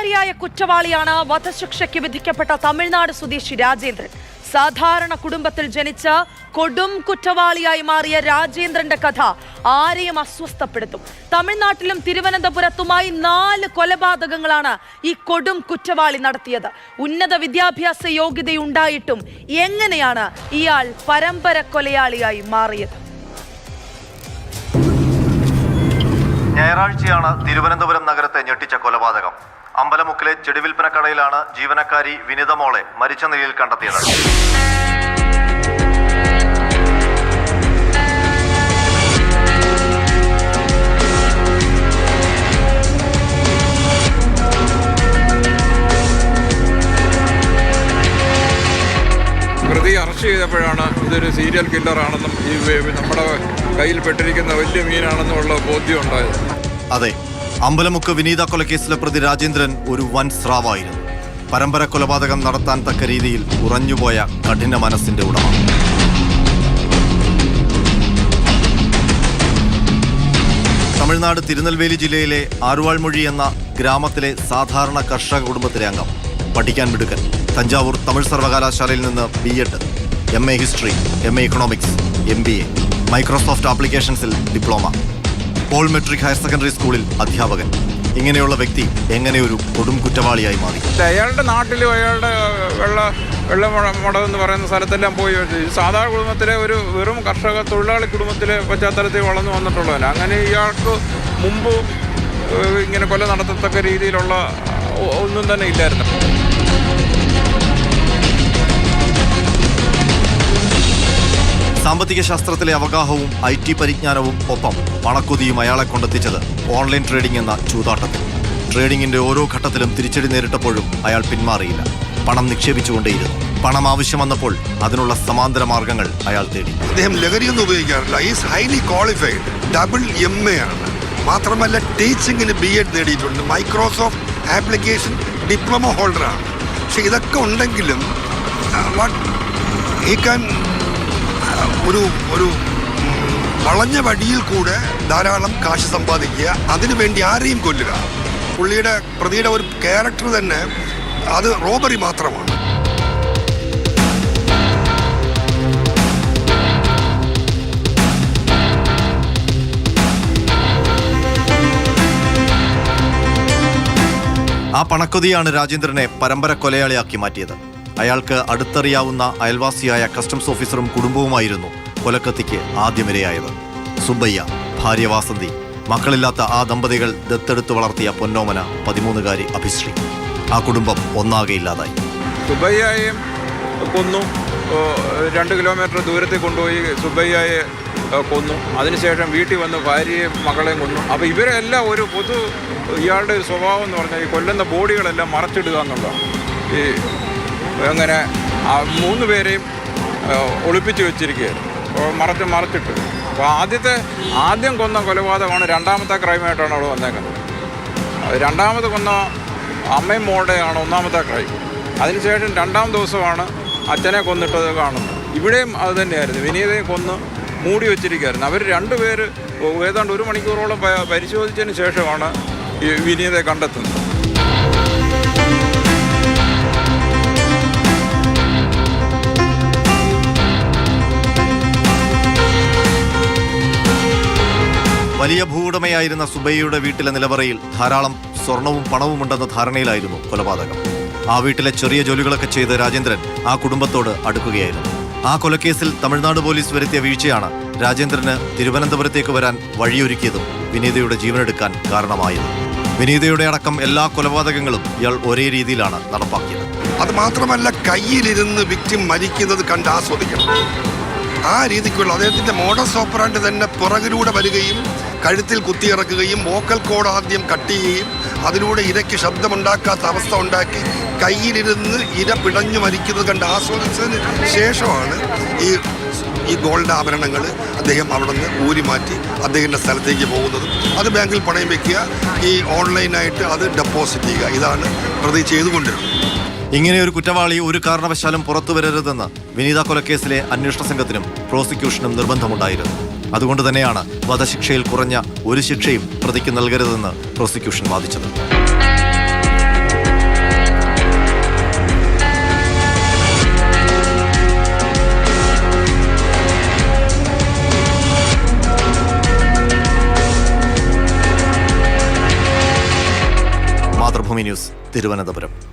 സ്വകാര്യായ കുറ്റവാളിയാണ് വധശിക്ഷയ്ക്ക് വിധിക്കപ്പെട്ട തമിഴ്നാട് സ്വദേശി രാജേന്ദ്രൻ. സാധാരണ കുടുംബത്തിൽ ജനിച്ച കൊടും കുറ്റവാളിയായി മാറിയ രാജേന്ദ്രന്റെ കഥ ആരെയും അസ്വസ്ഥപ്പെടുത്തും. തമിഴ്നാട്ടിലും തിരുവനന്തപുരത്തുമായി നാല് കൊലപാതകങ്ങളാണ് ഈ കൊടും കുറ്റവാളി നടത്തിയത്. ഉന്നത വിദ്യാഭ്യാസ യോഗ്യതയുണ്ടായിട്ടും എങ്ങനെയാണ് ഇയാൾ പരമ്പര കൊലയാളിയായി മാറിയത്? ഞായറാഴ്ചയാണ് തിരുവനന്തപുരം നഗരത്തെ ഞെട്ടിച്ച കൊലപാതകം. അമ്പലമുക്കിലെ ചെടിവിൽപ്പന കടയിലാണ് ജീവനക്കാരി വിനിത മോളെ മരിച്ച നിലയിൽ കണ്ടെത്തിയത്. പ്രതി അറസ്റ്റ് ചെയ്തപ്പോഴാണ് ഇതൊരു സീരിയൽ കില്ലറാണെന്നും ഈ നമ്മുടെ കയ്യിൽ പെട്ടിരിക്കുന്ന വലിയ മീനാണെന്നുമുള്ള ബോധ്യം ഉണ്ടായത്. അതെ അമ്പലമുക്ക് വിനീത കൊലക്കേസിലെ പ്രതി രാജേന്ദ്രൻ ഒരു വൻ സ്രാവായിരുന്നു. പരമ്പര കൊലപാതകം നടത്താൻ തക്ക രീതിയിൽ ഉറഞ്ഞുപോയ കഠിന മനസ്സിന്റെ ഉടമ. തമിഴ്നാട് തിരുനെൽവേലി ജില്ലയിലെ ആറുവാൾമൊഴി എന്ന ഗ്രാമത്തിലെ സാധാരണ കർഷക കുടുംബത്തിലെ അംഗം പഠിക്കാൻ മിടുക്കൻ തഞ്ചാവൂർ തമിഴ് സർവകലാശാലയിൽ നിന്ന് B Ed M A history M A economics M B A Microsoft ആപ്ലിക്കേഷൻസിൽ diploma പോൾ മെട്രിക് ഹയർ സെക്കൻഡറി സ്കൂളിൽ അധ്യാപകൻ. ഇങ്ങനെയുള്ള വ്യക്തി എങ്ങനെ ഒരു കൊടും കുറ്റവാളിയായി മാറി അയാളുടെ നാട്ടിലും അയാളുടെ വെള്ള വെള്ളം എന്ന് പറയുന്ന സ്ഥലത്തെല്ലാം പോയി സാധാരണ സാധാ കുടുംബത്തിലെ ഒരു വെറും കർഷക തൊഴിലാളി കുടുംബത്തിലെ പശ്ചാത്തലത്തിൽ വളർന്നു വന്നിട്ടുള്ളവൻ. അങ്ങനെ ഇയാൾക്ക് മുമ്പ് ഇങ്ങനെ കൊല നടത്തത്തക്ക രീതിയിലുള്ള ഒന്നും തന്നെ ഇല്ലായിരുന്നു. സാമ്പത്തിക ശാസ്ത്രത്തിലെ അവഗാഹവും ഐ ടി പരിജ്ഞാനവും ഒപ്പം പണക്കൊതിയും അയാളെ കൊണ്ടെത്തിച്ചത് ഓൺലൈൻ ട്രേഡിംഗ് എന്ന ചൂതാട്ടത്തിൽ. ട്രേഡിംഗിന്റെ ഓരോ ഘട്ടത്തിലും തിരിച്ചടി നേരിട്ടപ്പോഴും അയാൾ പിന്മാറിയില്ല. പണം നിക്ഷേപിച്ചുകൊണ്ടേയിരുന്നു. പണം ആവശ്യം വന്നപ്പോൾ അതിനുള്ള സമാന്തര മാർഗങ്ങൾ അയാൾ തേടി. അദ്ദേഹം ലഹരിയൊന്നും ഉപയോഗിക്കാറില്ല. Is highly qualified double M A ആണ്. മാത്രമല്ല ടീച്ചിങ്ങിന് ബി എഡ് നേടിയിട്ടുണ്ട്. മൈക്രോസോഫ്റ്റ് ആപ്ലിക്കേഷൻ ഡിപ്ലോമ ഹോൾഡറാണ് പക്ഷെ ഇതൊക്കെ ഉണ്ടെങ്കിലും വാട്ട് ഈ കാൻ ഒരു ഒരു വളഞ്ഞ വഴിയിൽ കൂടെ ധാരാളം കാശ് സമ്പാദിക്കുക. അതിനുവേണ്ടി ആരെയും കൊല്ലുക. പുള്ളിയുടെ പ്രതിയുടെ ഒരു ക്യാരക്ടർ തന്നെ അത് റോബറി മാത്രമാണ്. ആ പണക്കൊതിയാണ് രാജേന്ദ്രനെ പരമ്പര കൊലയാളിയാക്കി മാറ്റിയത്. അയാൾക്ക് അടുത്തറിയാവുന്ന അയൽവാസിയായ കസ്റ്റംസ് ഓഫീസറും കുടുംബവുമായിരുന്നു കൊലക്കത്തിക്ക് ആദ്യമിരയായത്. സുബ്ബയ്യ ഭാര്യ വാസന്തി മക്കളില്ലാത്ത ആ ദമ്പതികൾ ദത്തെടുത്ത് വളർത്തിയ പൊന്നോമന പതിമൂന്നുകാരി അഭിശ്രീ. ആ കുടുംബം ഒന്നാകെ ഇല്ലാതായി. സുബയ്യയെയും കൊന്നു. രണ്ട് കിലോമീറ്റർ ദൂരത്തിൽ കൊണ്ടുപോയി സുബയ്യയെ കൊന്നു. അതിനുശേഷം വീട്ടിൽ വന്ന് ഭാര്യയും മകളെയും കൊന്നു. അപ്പോൾ ഇവരെല്ലാം ഒരു പൊതു ഇയാളുടെ ഒരു സ്വഭാവം എന്ന് പറഞ്ഞാൽ ഈ കൊല്ലുന്ന ബോഡികളെല്ലാം മറച്ചിടുക എന്നുള്ളതാണ്. ഈ അങ്ങനെ മൂന്ന് പേരെയും ഒളിപ്പിച്ച് വെച്ചിരിക്കുകയായിരുന്നു. മറച്ച് മറച്ചിട്ട്. അപ്പോൾ ആദ്യത്തെ ആദ്യം കൊന്ന കൊലപാതകമാണ് രണ്ടാമത്തെ ക്രൈമായിട്ടാണ് അവിടെ വന്നേക്കുന്നത്. രണ്ടാമത് കൊന്ന അമ്മയും മോളുടെയാണ് ഒന്നാമത്തെ ക്രൈം. അതിനുശേഷം രണ്ടാം ദിവസമാണ് അച്ഛനെ കൊന്നിട്ടത് കാണുന്നത്. ഇവിടെയും അത് തന്നെയായിരുന്നു. വിനീതയെ കൊന്ന് മൂടി വെച്ചിരിക്കുകയായിരുന്നു. അവർ രണ്ടുപേര് ഏതാണ്ട് ഒരു മണിക്കൂറോളം പരിശോധിച്ചതിന് ശേഷമാണ് വിനീതയെ കണ്ടെത്തുന്നത്. വലിയ ഭൂവുടമയായിരുന്ന സുബൈയുടെ വീട്ടിലെ നിലവറയിൽ ധാരാളം സ്വർണവും പണവുമുണ്ടെന്ന ധാരണയിലായിരുന്നു കൊലപാതകം. ആ വീട്ടിലെ ചെറിയ ജോലികളൊക്കെ ചെയ്ത് രാജേന്ദ്രൻ ആ കുടുംബത്തോട് അടുക്കുകയായിരുന്നു. ആ കൊലക്കേസിൽ തമിഴ്നാട് പോലീസ് വരുത്തിയ വീഴ്ചയാണ് രാജേന്ദ്രന് തിരുവനന്തപുരത്തേക്ക് വരാൻ വഴിയൊരുക്കിയതും വിനീതയുടെ ജീവനെടുക്കാൻ കാരണമായത്. വിനീതയുടെ അടക്കം എല്ലാ കൊലപാതകങ്ങളും ഇയാൾ ഒരേ രീതിയിലാണ് നടപ്പാക്കിയത്. അത് മാത്രമല്ല കയ്യിലിരുന്ന് വിക്ടിം മരിക്കുന്നത് കണ്ട് ആസ്വദിക്കണം. ആ രീതിക്കുള്ള അദ്ദേഹത്തിന്റെ മോഡസ് ഓപ്പറാണ്ട് തന്നെ പുറകിലൂടെ വരികയും കഴുത്തിൽ കുത്തിയിറക്കുകയും വോക്കൽ കോഡ് ആദ്യം കട്ട് ചെയ്യുകയും അതിലൂടെ ഇരയ്ക്ക് ശബ്ദമുണ്ടാക്കാത്ത അവസ്ഥ ഉണ്ടാക്കി. കയ്യിലിരുന്ന് ഇര പിടഞ്ഞു മരിക്കുന്നത് കണ്ട് ആസ്വദിച്ചതിന് ശേഷമാണ് ഈ ഈ ഗോൾഡ് ആഭരണങ്ങൾ അദ്ദേഹം അവിടെ നിന്ന് ഊരി മാറ്റി അദ്ദേഹത്തിന്റെ സ്ഥലത്തേക്ക് പോകുന്നത്. അത് ബാങ്കിൽ പണയം വെക്കുക ഈ ഓൺലൈനായിട്ട് അത് ഡെപ്പോസിറ്റ് ചെയ്യുക. ഇതാണ് പ്രതി ചെയ്തുകൊണ്ടിരുന്നത്. ഇങ്ങനെ ഒരു കുറ്റവാളി ഒരു കാരണവശാലും പുറത്തു വരരുതെന്ന് വിനീത കൊലക്കേസിലെ അന്വേഷണ സംഘത്തിനും പ്രോസിക്യൂഷനും നിർബന്ധമുണ്ടായിരുന്നു. അതുകൊണ്ട് തന്നെയാണ് വധശിക്ഷയിൽ കുറഞ്ഞ ഒരു ശിക്ഷയും പ്രതിക്ക് നൽകരുതെന്ന് പ്രോസിക്യൂഷൻ വാദിച്ചത്. മാതൃഭൂമി ന്യൂസ് തിരുവനന്തപുരം.